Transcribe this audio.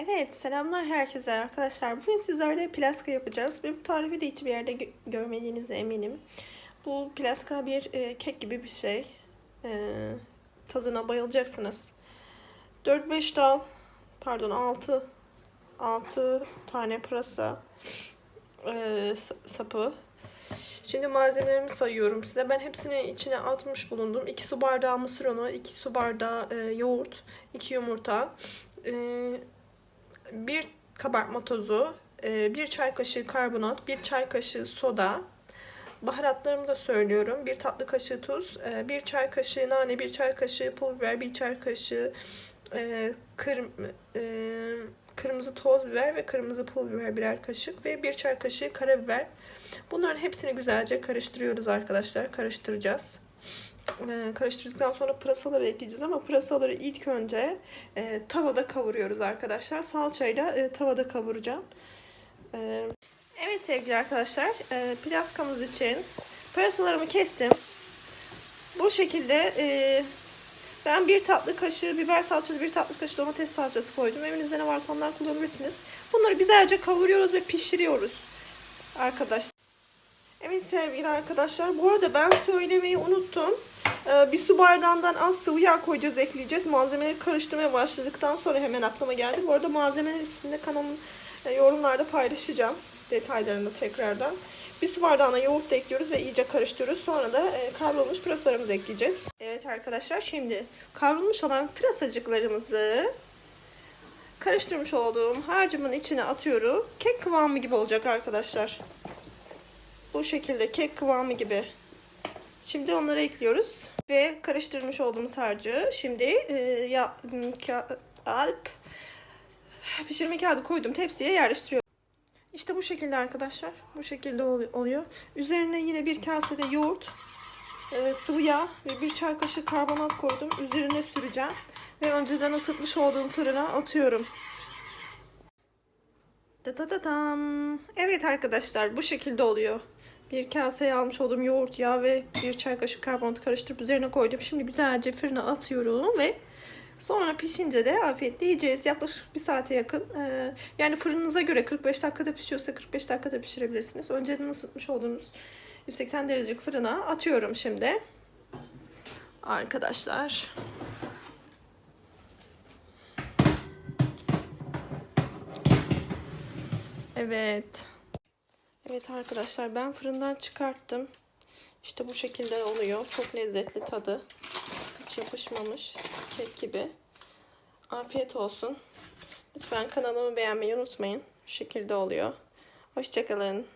Evet, selamlar herkese arkadaşlar. Bugün sizlerle plaska yapacağız ve bu tarifi de hiçbir yerde gö- görmediğinize eminim. Bu plaska bir e, kek gibi bir şey. E, tadına bayılacaksınız. 4-5 dal, pardon 6 6 tane pırasa e, sa- sapı. Şimdi malzemelerimi sayıyorum size. Ben hepsini içine atmış bulundum. 2 su bardağı mısır unu, 2 su bardağı e, yoğurt, 2 yumurta, e, bir kabartma tozu, e, bir çay kaşığı karbonat, bir çay kaşığı soda. Baharatlarımı da söylüyorum. Bir tatlı kaşığı tuz, e, bir çay kaşığı nane, bir çay kaşığı pul biber, bir çay kaşığı e, kırm, e, kırmızı toz biber ve kırmızı pul biber birer kaşık ve bir çay kaşığı karabiber. Bunların hepsini güzelce karıştırıyoruz arkadaşlar. Karıştıracağız. Ee, karıştırdıktan sonra pırasaları ekleyeceğiz ama pırasaları ilk önce e, tavada kavuruyoruz arkadaşlar. Salçayla e, tavada kavuracağım. Ee, evet sevgili arkadaşlar, e, plaskamız için pırasalarımı kestim. Bu şekilde e, ben bir tatlı kaşığı biber salçası, bir tatlı kaşığı domates salçası koydum. Evinizde ne varsa ondan kullanabilirsiniz. Bunları güzelce kavuruyoruz ve pişiriyoruz arkadaşlar. Evet sevgili arkadaşlar. Bu arada ben söylemeyi unuttum. Ee, bir su bardağından az sıvı yağ koyacağız, ekleyeceğiz. Malzemeleri karıştırmaya başladıktan sonra hemen aklıma geldi. Bu arada malzemeler listesinde kanalımın e, yorumlarda paylaşacağım. Detaylarını tekrardan. Bir su bardağına yoğurt da ekliyoruz ve iyice karıştırıyoruz. Sonra da e, kavrulmuş pırasalarımızı ekleyeceğiz. Evet arkadaşlar şimdi kavrulmuş olan pırasacıklarımızı karıştırmış olduğum harcımın içine atıyorum. Kek kıvamı gibi olacak arkadaşlar. Bu şekilde kek kıvamı gibi. Şimdi onları ekliyoruz. Ve karıştırmış olduğumuz harcı şimdi e, ya, alp pişirme kağıdı koydum tepsiye yerleştiriyorum. İşte bu şekilde arkadaşlar. Bu şekilde ol- oluyor. Üzerine yine bir kasede yoğurt, e, sıvı yağ ve bir çay kaşığı karbonat koydum. Üzerine süreceğim. Ve önceden ısıtmış olduğum fırına atıyorum. Da da da. Evet arkadaşlar bu şekilde oluyor. Bir kaseye almış olduğum yoğurt, yağ ve bir çay kaşığı karbonat karıştırıp üzerine koydum. Şimdi güzelce fırına atıyorum ve sonra pişince de afiyetle yiyeceğiz. Yaklaşık bir saate yakın. Ee, yani fırınınıza göre 45 dakikada pişiyorsa 45 dakikada pişirebilirsiniz. Önceden ısıtmış olduğumuz 180 derecelik fırına atıyorum şimdi. Arkadaşlar. Evet. Evet arkadaşlar ben fırından çıkarttım. İşte bu şekilde oluyor. Çok lezzetli tadı. Hiç yapışmamış. Kek gibi. Afiyet olsun. Lütfen kanalımı beğenmeyi unutmayın. Şu şekilde oluyor. Hoşçakalın.